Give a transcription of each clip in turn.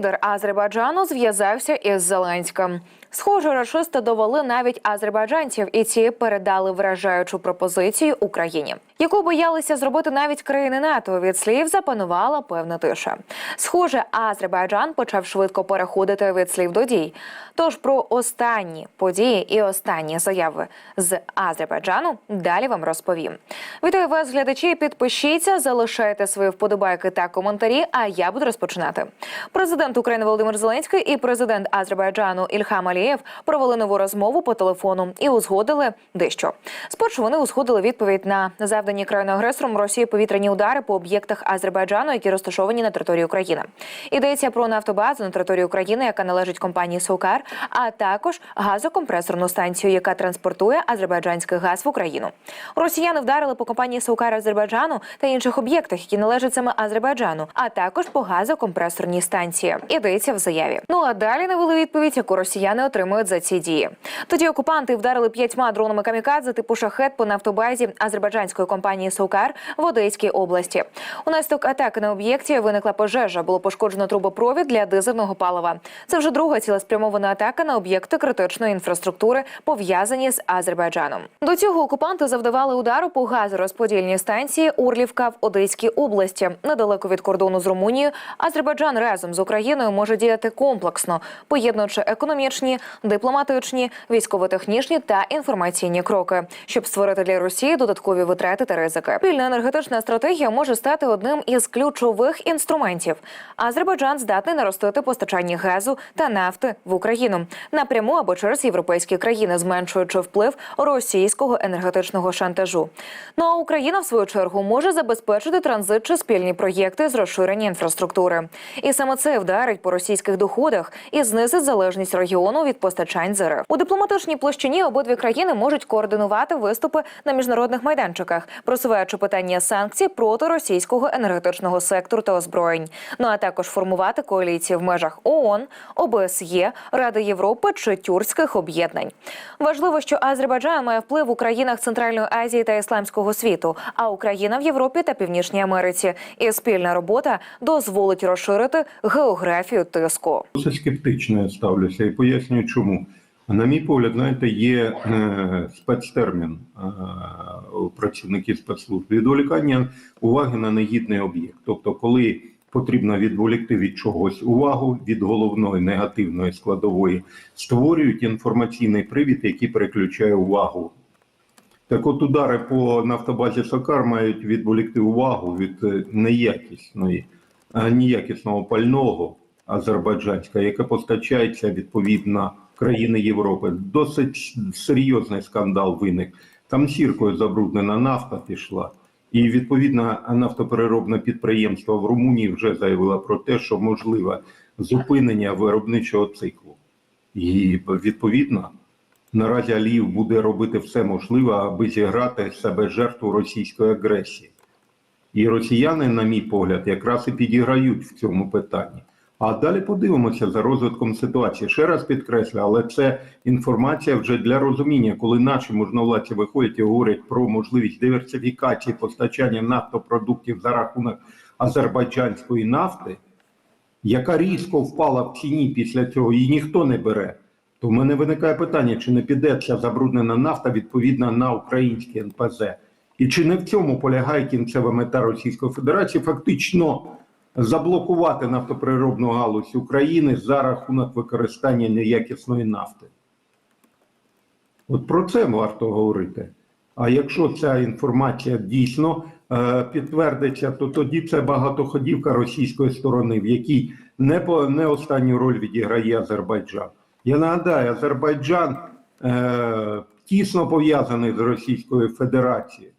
Лідер Азербайджану зв'язався із Зеленським. Схоже, рашисти довели навіть азербайджанців, і ці передали вражаючу пропозицію Україні, яку боялися зробити навіть країни НАТО. Від слів запанувала певна тиша. Схоже, Азербайджан почав швидко переходити від слів до дій. Тож про останні події і останні заяви з Азербайджану далі вам розповім. Вітаю вас, глядачі. Підпишіться, залишайте свої вподобайки та коментарі. А я буду розпочинати. Президент України Володимир Зеленський і президент Азербайджану Ільхам Алієв провели нову розмову по телефону і узгодили дещо. Спершу вони узгодили відповідь на завдані країною агресором Росії повітряні удари по об'єктах Азербайджану, які розташовані на території України. Йдеться про нафтобазу на території України, яка належить компанії Сокар, а також газокомпресорну станцію, яка транспортує азербайджанський газ в Україну. Росіяни вдарили по компанії Сокар Азербайджану та інших об'єктах, які належать саме Азербайджану, а також по газокомпресорній станції. Йдеться в заяві. Ну а далі навели відповідь, яку росіяни отримують за ці дії. Тоді окупанти вдарили п'ятьма дронами камікадзе типу шахет по нафтобазі азербайджанської компанії Сокар в Одеській області. Унаслідок атаки на об'єкті виникла пожежа. Було пошкоджено трубопровід для дизельного палива. Це вже друга цілеспрямована атака на об'єкти критичної інфраструктури, пов'язані з Азербайджаном. До цього окупанти завдавали удару по газорозподільній станції Урлівка в Одеській області, недалеко від кордону з Румунією. Азербайджан разом з Україною може діяти комплексно, поєднуючи економічні, дипломатичні, військово-технічні та інформаційні кроки, щоб створити для Росії додаткові витрати та ризики. Спільна енергетична стратегія може стати одним із ключових інструментів. Азербайджан здатний наростити постачання газу та нафти в Україну напряму або через європейські країни, зменшуючи вплив російського енергетичного шантажу. Ну а Україна, в свою чергу, може забезпечити транзит чи спільні проєкти з розширення інфраструктури. І саме це вдарить по російських доходах і знизить залежність регіону від постачань з. У дипломатичній площині обидві країни можуть координувати виступи на міжнародних майданчиках, просуваючи питання санкцій проти російського енергетичного сектору та озброєнь. Ну а також формувати коаліції в межах ООН, ОБСЄ, Ради Європи чи тюркських об'єднань. Важливо, що Азербайджан має вплив у країнах Центральної Азії та Ісламського світу, а Україна в Європі та Північній Америці. І спільна робота дозволить розширити географію тиску. Досить скептично я ставлюся і пояснюю, чому. На мій погляд, знаєте, є е, спецтермін е, працівників спецслужб відволікання уваги на негідний об'єкт. Тобто, коли потрібно відволікти від чогось увагу від головної негативної складової, створюють інформаційний привід, який переключає увагу. Так от удари по нафтобазі Сокар мають відволікти увагу від е, неякісної, е, неякісного пального азербайджанська, яке постачається відповідно країни Європи. Досить серйозний скандал виник. Там сіркою забруднена нафта пішла. І відповідно нафтопереробне підприємство в Румунії вже заявило про те, що можливе зупинення виробничого циклу. І відповідно наразі Аліїв буде робити все можливе, аби зіграти себе жертву російської агресії. І росіяни, на мій погляд, якраз і підіграють в цьому питанні. А далі подивимося за розвитком ситуації. Ще раз підкреслю, але це інформація вже для розуміння, коли наші можновладці виходять і говорять про можливість диверсифікації постачання нафтопродуктів за рахунок азербайджанської нафти, яка різко впала в ціні після цього, і ніхто не бере. То в мене виникає питання, чи не піде ця забруднена нафта відповідно на українські НПЗ, і чи не в цьому полягає кінцева мета Російської Федерації фактично заблокувати нафтопереробну галузь України за рахунок використання неякісної нафти. От про це варто говорити. А якщо ця інформація дійсно е, підтвердиться, то тоді це багатоходівка російської сторони, в якій не, по, не останню роль відіграє Азербайджан. Я нагадаю, Азербайджан е, тісно пов'язаний з Російською Федерацією.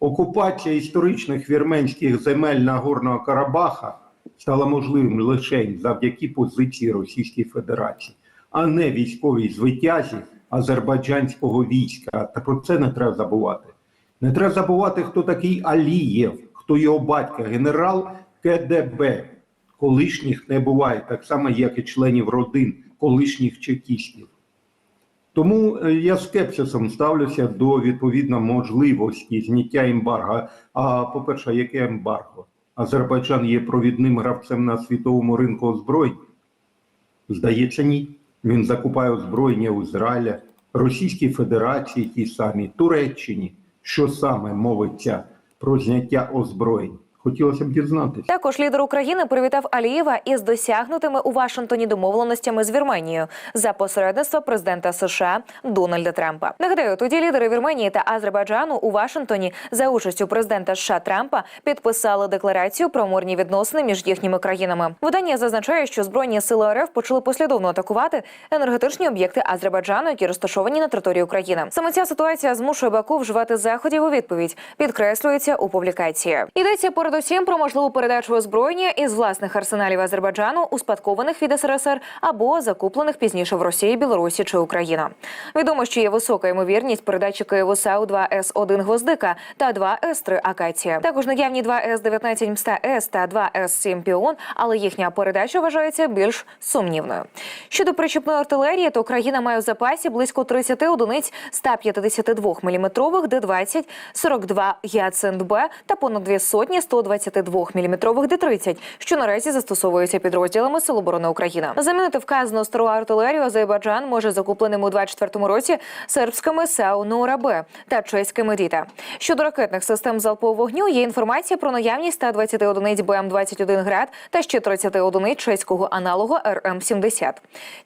Окупація історичних вірменських земель Нагорного Карабаха стала можливим лише завдяки позиції Російської Федерації, а не військовій звитязі азербайджанського війська. Та про це не треба забувати. Не треба забувати, хто такий Алієв, хто його батько, генерал КДБ. Колишніх не буває, так само, як і членів родин колишніх чекістів. Тому е, я скепсисом ставлюся до відповідно можливості зняття ембарго. А по-перше, яке ембарго? Азербайджан є провідним гравцем на світовому ринку озброєнь? Здається, ні. Він закупає озброєння у Ізраїля, Російській Федерації, тій самій Туреччині. Що саме мовиться про зняття озброєнь? Хотілося б дізнатися. Також лідер України привітав Алієва із досягнутими у Вашингтоні домовленостями з Вірменією за посередництва президента США Дональда Трампа. Нагадаю, тоді лідери Вірменії та Азербайджану у Вашингтоні за участю президента США Трампа підписали декларацію про мирні відносини між їхніми країнами. Видання зазначає, що збройні сили РФ почали послідовно атакувати енергетичні об'єкти Азербайджану, які розташовані на території України. Саме ця ситуація змушує Баку вживати заходів у відповідь. Підкреслюється у публікації. Йдеться Передусім про можливу передачу озброєння із власних арсеналів Азербайджану, успадкованих від СРСР або закуплених пізніше в Росії, Білорусі чи Україна. Відомо, що є висока ймовірність передачі Києву сау 2 С 1 гвоздика та 2 С 3 Акація. Також наявні 2 С 19 мста С та 2 С 7 піон, але їхня передача вважається більш сумнівною. Щодо причепної артилерії, то Україна має в запасі близько 30 одиниць 152 мм Д-20, 42 Яцент Б та понад дві сотні 100 122-мм Д-30, що наразі застосовуються підрозділами Сил оборони України. Замінити вказану стару артилерію Азербайджан може закупленим у 24-му році сербськими САУ «Нурабе» та чеськими «Діта». Щодо ракетних систем залпового вогню, є інформація про наявність 120 одиниць БМ-21 «Град» та ще 30 одиниць чеського аналогу РМ-70.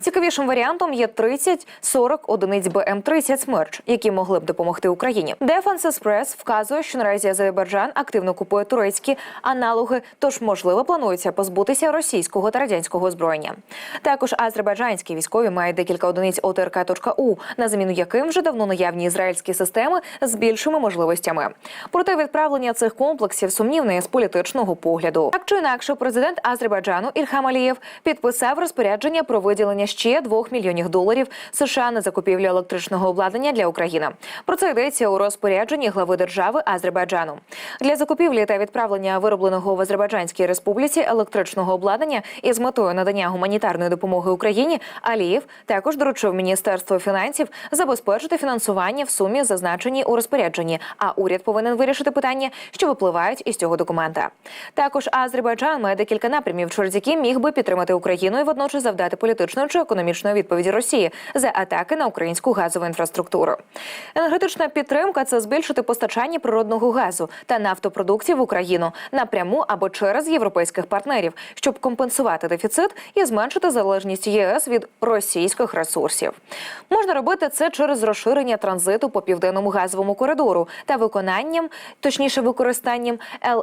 Цікавішим варіантом є 30-40 одиниць БМ-30 «Смерч», які могли б допомогти Україні. Defense Express вказує, що наразі Азербайджан активно купує турецькі аналоги, тож можливо планується позбутися російського та радянського озброєння. Також азербайджанські військові мають декілька одиниць ОТРК.У, на заміну яким вже давно наявні ізраїльські системи з більшими можливостями. Проте відправлення цих комплексів сумнівне з політичного погляду. Так чи інакше, президент Азербайджану Ільхам Алієв підписав розпорядження про виділення ще 2 мільйонів доларів США на закупівлю електричного обладнання для України. Про це йдеться у розпорядженні глави держави Азербайджану. Для закупівлі та відправлення виробленого в Азербайджанській республіці електричного обладнання із метою надання гуманітарної допомоги Україні Алієв також доручив Міністерству фінансів забезпечити фінансування в сумі, зазначеній у розпорядженні. А уряд повинен вирішити питання, що випливають із цього документа. Також Азербайджан має декілька напрямів, через які міг би підтримати Україну і водночас завдати політичної чи економічної відповіді Росії за атаки на українську газову інфраструктуру. Енергетична підтримка це збільшити постачання природного газу та нафтопродуктів в Україну напряму або через європейських партнерів, щоб компенсувати дефіцит і зменшити залежність єС від російських ресурсів. Можна робити це через розширення транзиту по південному газовому коридору та виконанням, точніше використанням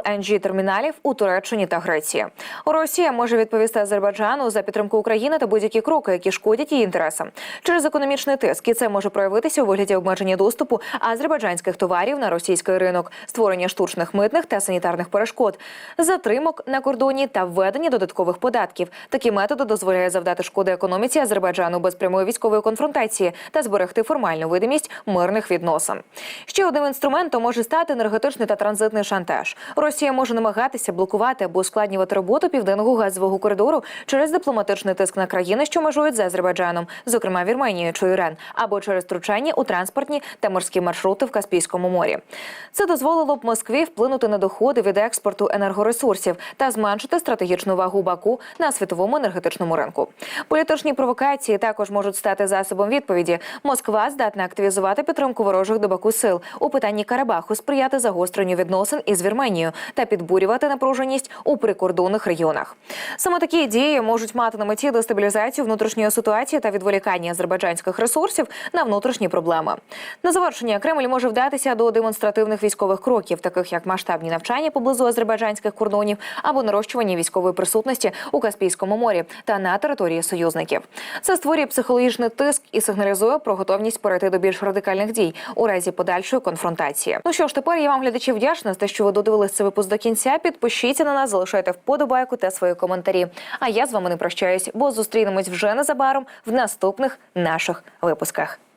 lng терміналів у Туреччині та Греції. Росія може відповісти Азербайджану за підтримку України та будь-які кроки, які шкодять її інтересам через економічний тиск. І це може проявитися у вигляді обмеження доступу азербайджанських товарів на російський ринок, створення штучних митних та санітарних перешкод, затримок на кордоні та введення додаткових податків. Такі методи дозволяють завдати шкоди економіці Азербайджану без прямої військової конфронтації та зберегти формальну видимість мирних відносин. Ще одним інструментом може стати енергетичний та транзитний шантаж. Росія може намагатися блокувати або ускладнювати роботу південного газового коридору через дипломатичний тиск на країни, що межують з Азербайджаном, зокрема Вірменією чи Іран, або через втручання у транспортні та морські маршрути в Каспійському морі. Це дозволило б Москві вплинути на доходи від експорту енергоресурсів та зменшити стратегічну вагу Баку на світовому енергетичному ринку. Політичні провокації також можуть стати засобом відповіді. Москва здатна активізувати підтримку ворожих до Баку сил у питанні Карабаху, сприяти загостренню відносин із Вірменією та підбурювати напруженість у прикордонних регіонах. Саме такі дії можуть мати на меті дестабілізацію внутрішньої ситуації та відволікання азербайджанських ресурсів на внутрішні проблеми. На завершення Кремль може вдатися до демонстративних військових кроків, таких як масштабні навчання поблизу азербайджанських кордонів або нарощування військової присутності у Каспійському морі та на території союзників. Це створює психологічний тиск і сигналізує про готовність перейти до більш радикальних дій у разі подальшої конфронтації. Ну що ж, тепер я вам глядачі вдячна за те, що ви додивились цей випуск до кінця. Підпишіться на нас, залишайте вподобайку та свої коментарі. А я з вами не прощаюсь, бо зустрінемось вже незабаром в наступних наших випусках.